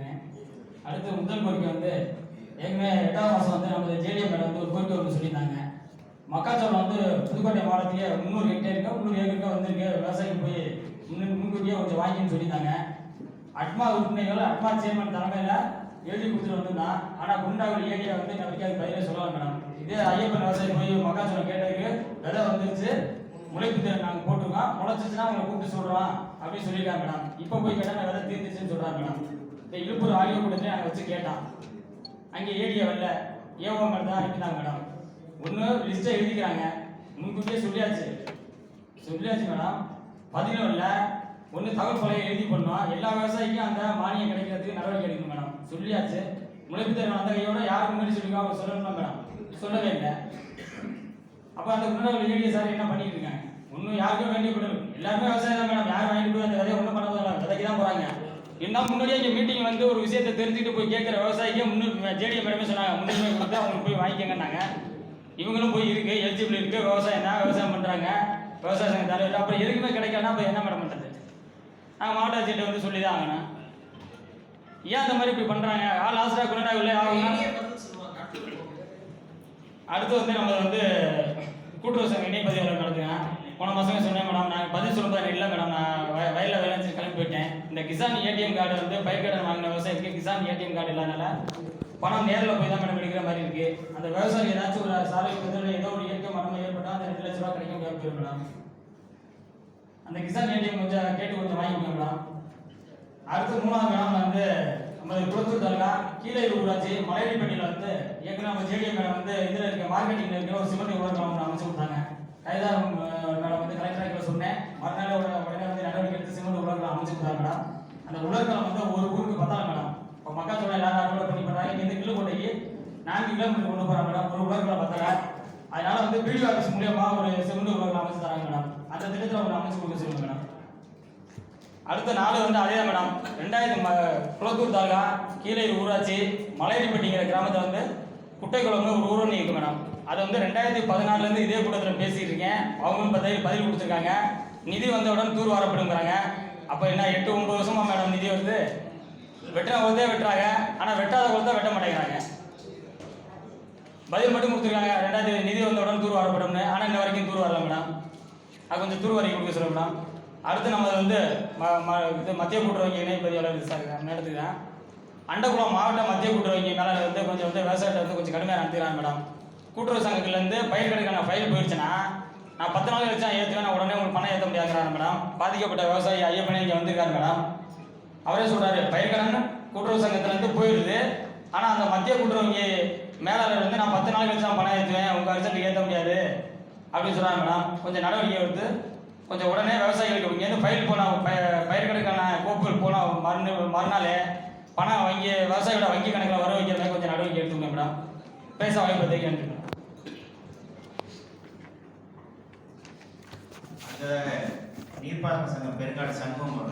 தெரிவிச்சுக்கிறேன் அடுத்து முதல் கோரிக்கை வந்து ஏற்கனவே எட்டாவது மாதம் வந்து நம்ம ஜேடிஎம் மேடம் வந்து ஒரு கோரிக்கை ஒன்று சொல்லியிருந்தாங்க. மக்காச்சோளம் வந்து புதுக்கோட்டை மாவட்டத்துக்கே முந்நூறு ஹெக்டேருக்கு முந்நூறு ஏக்கருக்கு வந்திருக்கு. விவசாயிக்கு போய் முன்னு முன்கூட்டியே கொஞ்சம் வாங்கின்னு சொல்லியிருந்தாங்க. அட்மா உறுப்பினர்கள் அட்மா சேர்மன் தலைமையில் எழுதி கொடுத்துட்டு வந்திருந்தான் ஆனால் குண்டாவில் ஏரியா வந்து நான் வரைக்கும் அது பயிரை சொல்லலாம் மேடம் இதே ஐயப்பன் விவசாயி போய் மக்காச்சோளம் கேட்டதுக்கு விதை வந்துருச்சு. முளைப்பு திறன் நாங்கள் போட்டிருக்கோம். முளைச்சிச்சுன்னா அவங்களை கூப்பிட்டு சொல்கிறோம் அப்படின்னு சொல்லியிருக்காங்க மேடம் இப்போ போய் கேட்டால் விதை தீர்ந்துச்சுன்னு சொல்கிறாங்க மேடம் இந்த இழுப்பூர் ஆடியோ கூட்டத்தில் நாங்கள் வச்சு கேட்டான் அங்கே ஏடிய வரல. ஏஓ மேடம் தான் அனுப்பினாங்க மேடம் ஒன்று லிஸ்ட்டை எழுதிக்கிறாங்க. முன்கூட்டியே சொல்லியாச்சு. சொல்லியாச்சு மேடம் பதினொன்றில் ஒன்று தகவல் பழைய எழுதி பண்ணோம் எல்லா விவசாயிக்கும் அந்த மானியம் கிடைக்கிறதுக்கு நடவடிக்கை எடுக்கணும் மேடம் சொல்லியாச்சு. முளைப்பு தருவன் அந்த கையோட யாருக்கு முன்னாடி சொல்லிருக்கோம் அவங்க சொல்லணும் மேடம் சொல்லவே இல்லை. அப்போ அந்த முன்னாடி ஏடியா சார் என்ன பண்ணிட்டு இருக்காங்க? ஒன்றும் யாருக்கும் வேண்டிய எல்லாருமே விவசாயம் தான் மேடம் யாரும் வாங்கிட்டு போய் அந்த விதையை ஒன்றும் பண்ண போதில்ல விதைக்கு தான் போகிறாங்க என்ன முன்னாடியே இங்கே மீட்டிங் வந்து ஒரு விஷயத்தை தெரிஞ்சுக்கிட்டு போய் கேட்குற விவசாயிக்கே முன்னு ஜேடிஎம் மேடமே சொன்னாங்க. முன்னுரிமை கொடுத்து அவங்களுக்கு போய் வாங்கிக்கங்கன்னாங்க. இவங்களும் போய் இருக்கு எலிஜிபிள் இருக்கு. விவசாயம் தான் விவசாயம் பண்ணுறாங்க விவசாய சங்க தலைவர் அப்புறம் எதுக்குமே கிடைக்கலன்னா அப்போ என்ன மேடம் பண்ணுறது நாங்கள் மாவட்ட ஆட்சியிட்ட வந்து சொல்லி தான் ஆகணும். ஏன் அந்த மாதிரி இப்படி பண்ணுறாங்க ஆள் ஆசரா குணடாவில் ஆகணும் அடுத்து வந்து நம்ம வந்து கூட்டுறவு சங்க இணைப்பதிவாளர் நடத்துங்க. போன மாதமே சொன்னேன் மேடம். நாங்கள் பதில் சொல்லும்போது இல்லை மேடம். நான் வயலில் போயிட்டேன். இந்த கிசான் ஏடிஎம் கார்டு வந்து பயிர் கடன் வாங்கின விவசாயிக்கு கிசான் ஏடிஎம் கார்டு இல்லாதனால பணம் நேரில் போய் தான் மேடம் எடுக்கிற மாதிரி இருக்கு. அந்த விவசாயி ஏதாச்சும் ஒரு சாலை விபத்துல ஏதோ ஒரு இயற்கை மரணம் ஏற்பட்டால் அந்த ரெண்டு லட்ச ரூபா கிடைக்கும் முடியாம மேடம் அந்த கிசான் ஏடிஎம் கொஞ்சம் கேட்டு கொஞ்சம் வாங்கிக்கோங்க மேடம். அடுத்து மூணாவது மேடம் வந்து நம்மளுக்கு குளத்தூர் தாலுகா கீழே ஊராட்சி மலையடிப்பட்டியில் வந்து ஏற்கனவே நம்ம ஜேடிஎம் மேடம் வந்து இதில் இருக்க மார்க்கெட்டிங்கில் இருக்கிற ஒரு சிமெண்ட் உலகம் அமைச்சு கொடுத்தாங்க. கைதாரம் மேடம் வந்து கலெக்டர் சொன்னேன் மறுநாள் உடனே உடனே வந்து நடவடிக்கை எடுத்து சிமெண்ட் உலகம் அமைச்சு கொடுத்தாங்க மேடம் அந்த வந்து ஒரு ஊருக்கு பத்தாது மேடம். இப்போ மக்காச்சோளம் எல்லாரும் அறுவடை பண்ணி பண்ணுறாங்க இங்கே இருந்து கிலோக்கோட்டைக்கு நான்கு கிலோமீட்டர் கொண்டு போகிறாங்க மேடம். ஒரு உலகத்தில் பத்தல. அதனால வந்து பிடிஓ ஆஃபீஸ் மூலியமா ஒரு சிமெண்ட் உலகம் அமைச்சு தராங்க மேடம். அந்த திட்டத்தில் அவங்க அமைச்சு கொடுக்க சொல்லுங்க மேடம். அடுத்த நாள் வந்து அதே மேடம். ரெண்டாயிரத்தி ம குளத்தூர் தாலுகா கீழே ஊராட்சி மலையடிப்பட்டிங்கிற கிராமத்தில் வந்து குட்டைக்குளம்னு ஒரு ஊரணி இருக்கு மேடம். அது வந்து ரெண்டாயிரத்தி பதினாலுலேருந்து இதே கூட்டத்தில் பேசிட்டு இருக்கேன். அவங்களும் பதவி பதில் கொடுத்துருக்காங்க. நிதி வந்தவுடன் தூர் வரப்படுங்கிறாங்க. அப்போ என்ன எட்டு ஒன்பது வருஷமா மேடம் நிதி வருது. வெட்டுற குளத்தே வெட்டுறாங்க. ஆனால் வெட்டாத குளத்தை வெட்ட மாட்டேங்கிறாங்க. பதில் மட்டும் கொடுத்துருக்காங்க. ரெண்டாவது நிதி வந்தவுடன் தூர் வரப்படும் ஆனால் இன்ன வரைக்கும் தூர் வரல மேடம் அது கொஞ்சம் தூர் வரைக்கும் கொடுக்க சொல்ல மேடம் அடுத்து நம்ம வந்து ம- ம- இது மத்திய கூட்டுறவு இணைப்பதிவாளர் சார் நடத்துக்கிறேன் அண்டகுளம் மாவட்ட மத்திய கூட்டுறவங்க மேலே வந்து கொஞ்சம் வந்து விவசாயத்தை வந்து கொஞ்சம் கடுமையாக நடத்துக்கிறாங்க மேடம் கூட்டுறவு சங்கத்துலேருந்து பயிர்களுக்கான ஃபைல் போயிடுச்சுன்னா நான் பத்து நாள் கழிச்சா ஏற்றுவேன் நான் உடனே உங்களுக்கு பணம் ஏற்ற முடியாதுங்கிறாரு மேடம். பாதிக்கப்பட்ட விவசாயி ஐயப்பனே இங்கே வந்திருக்காரு மேடம். அவரே சொல்கிறாரு பயிர்கடன் கூட்டுறவு சங்கத்துலேருந்து போயிடுது ஆனால் அந்த மத்திய கூட்டுறவு வங்கி மேலாளர் வந்து நான் பத்து நாள் கழிச்சு நான் பணம் ஏற்றுவேன் உங்கள் அரிசன்ட்டு ஏற்ற முடியாது. அப்படின்னு சொல்கிறாங்க மேடம். கொஞ்சம் நடவடிக்கை எடுத்து கொஞ்சம் உடனே விவசாயிகளுக்கு இங்கேருந்து பயிர் போனால் பயிர்கணக்கான கோப்புகள் போனால் மறுநாள் மறுநாள் பணம் வங்கி விவசாயியோட வங்கி கணக்கில் வர வைக்கிற கொஞ்சம் நடவடிக்கை எடுத்துக்கோங்க மேடம். பேச வாய்ப்பு நன்றி மேடம் அடுத்ததாக நீர்ப்பாசன சங்கம் பெருங்காடு சண்முகம்